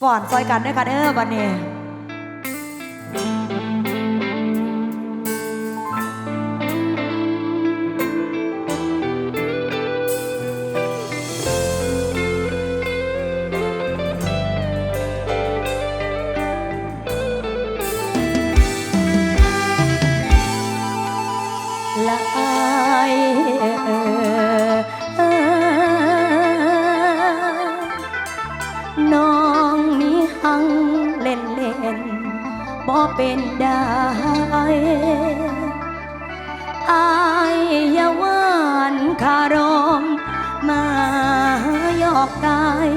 ฝ่อนซอยกันด้วยค่ะเด้อบันเนี้ พอเป็นได้อายยาวานคารม มายอกกาย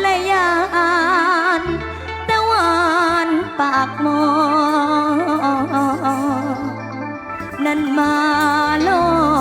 และยานตะวันปากมอ นั่นมาลอ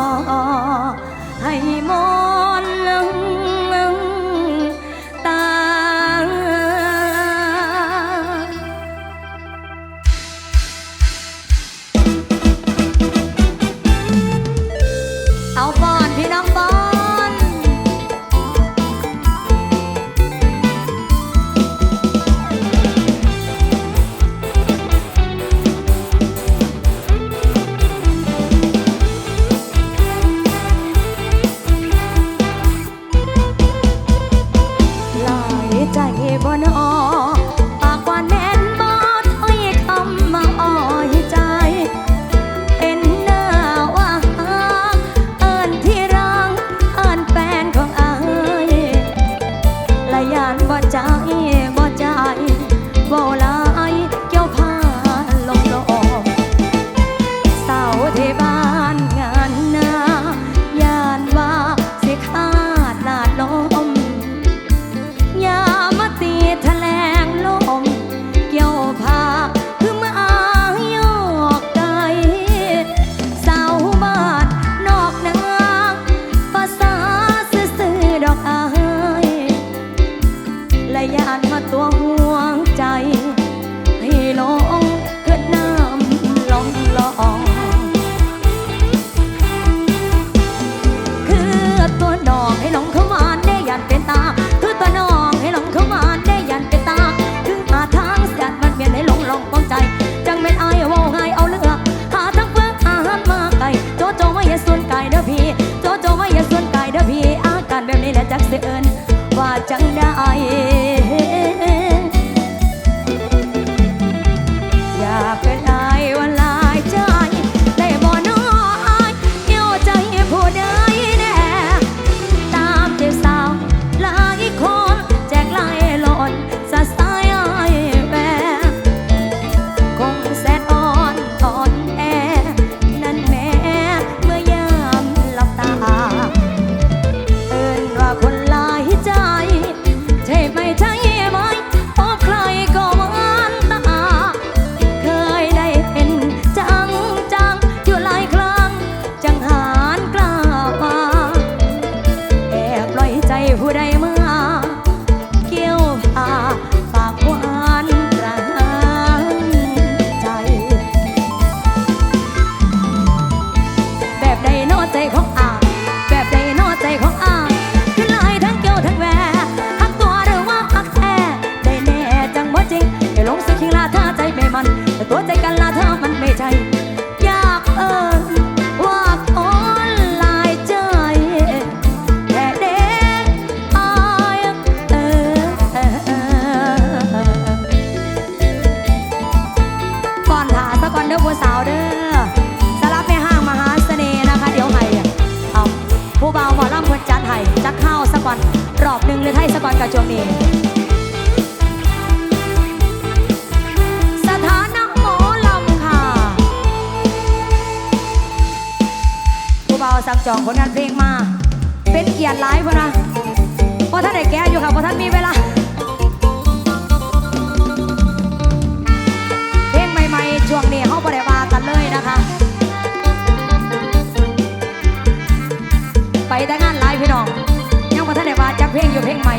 สิคิงลาท่าใจไม่มันตัวใจกัน สั่งจองผลงานเพลงมา เป็นเกียรติหลายพนะเพราะท่านได้แก่อยู่ค่ะเพราะท่านมีเวลาเพลงใหม่ๆช่วงนี้เขาบริบากันเลยนะคะ ไปแต่งานหลายพี่น้องยังพระท่านได้ว่าจักเพลงอยู่เพลงใหม่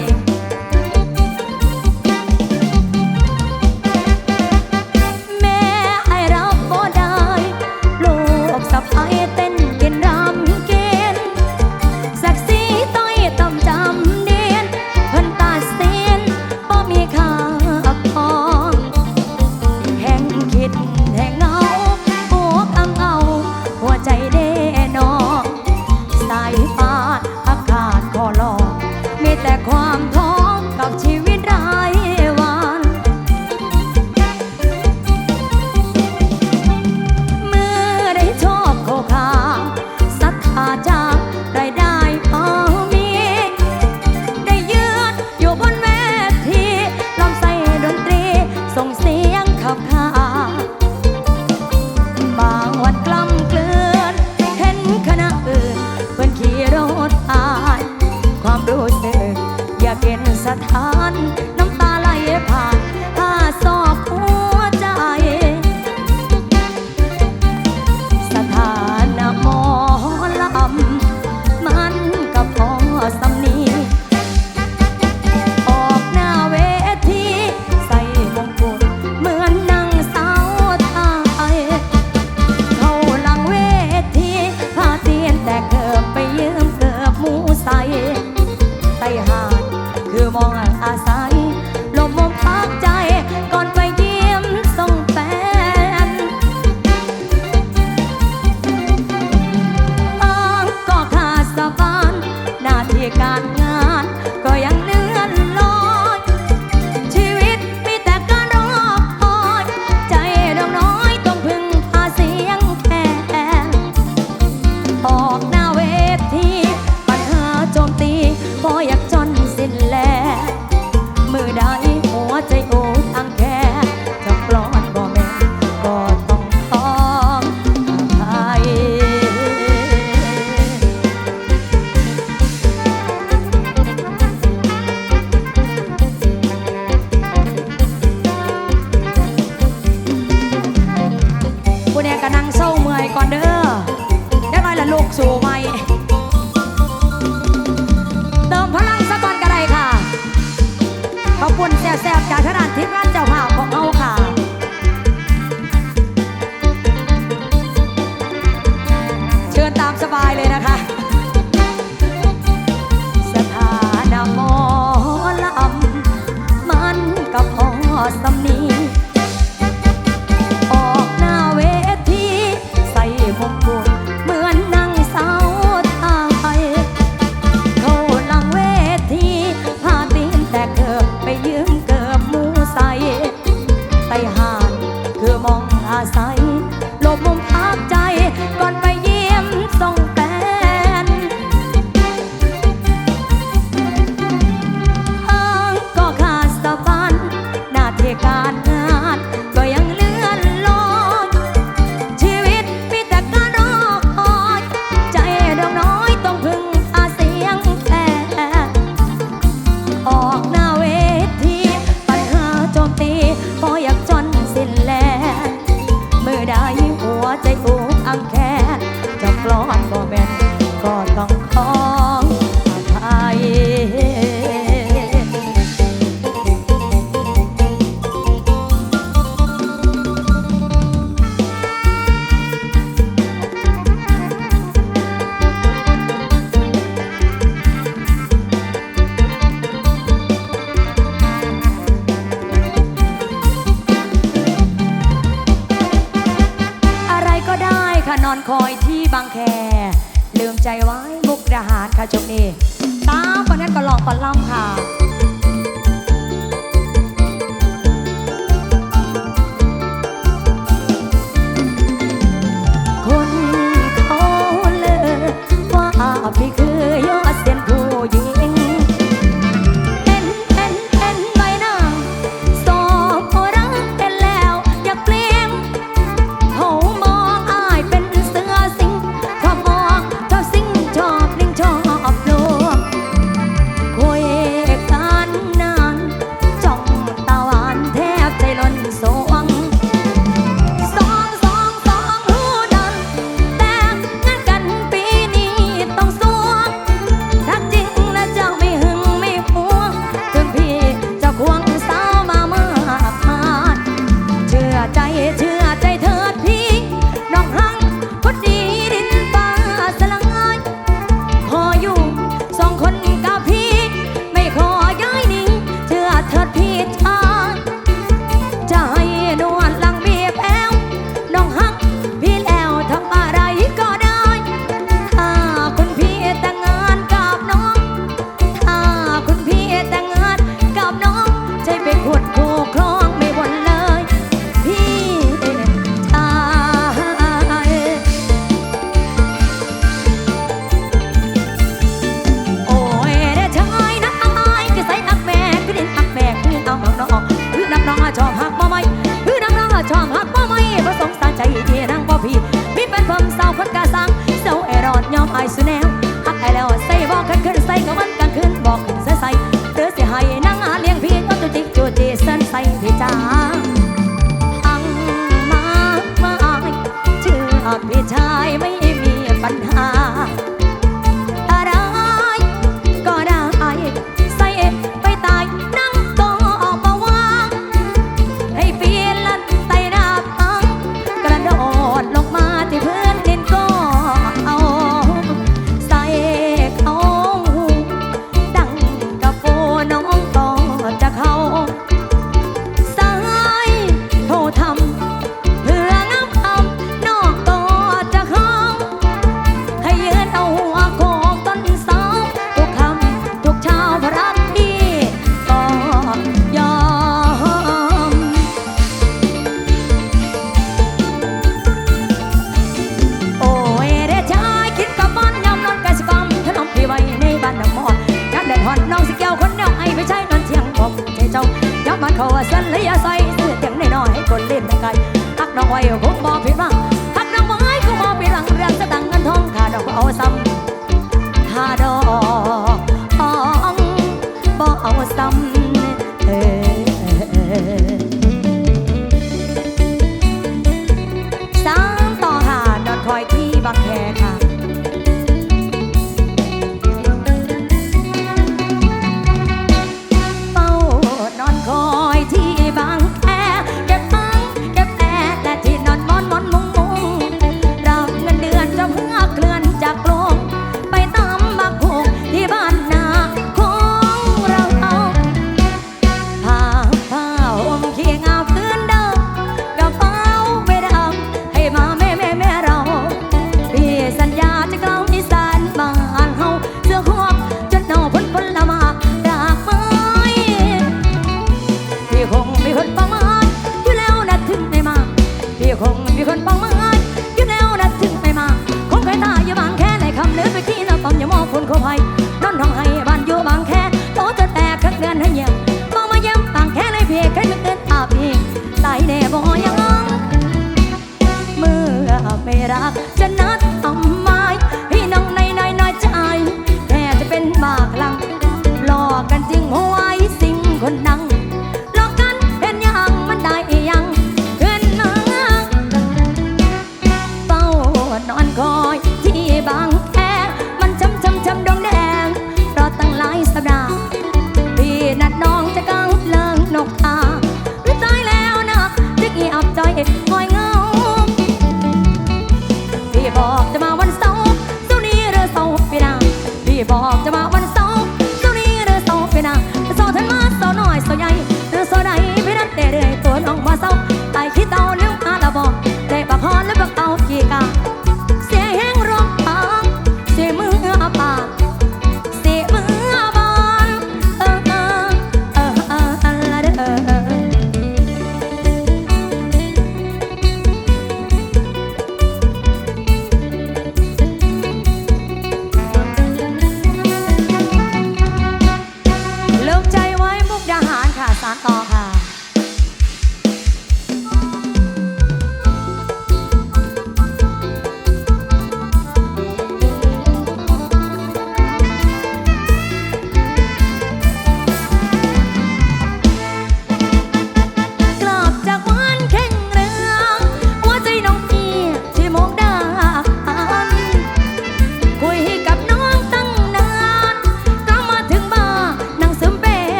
แซ่บจากขนาดพย์บ้านเจ้าภาพ